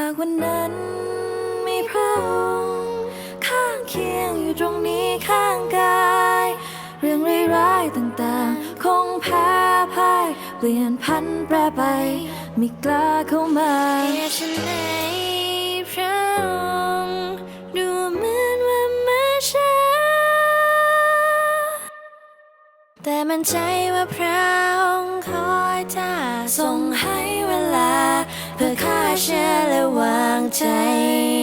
หากวันนั้นไม่พระองข้างเคียงอยู่ตรงนี้ข้างกาย เรื่องร้ายๆต่างๆ คงแพ้พ่ายเปลี่ยนพันแปรไปไม่กล้าเข้ามาเฉันไหนพระองดูเหมือนว่ามาช้าแต่มันใจว่าพระองคอยท่าส่งให้ ใจ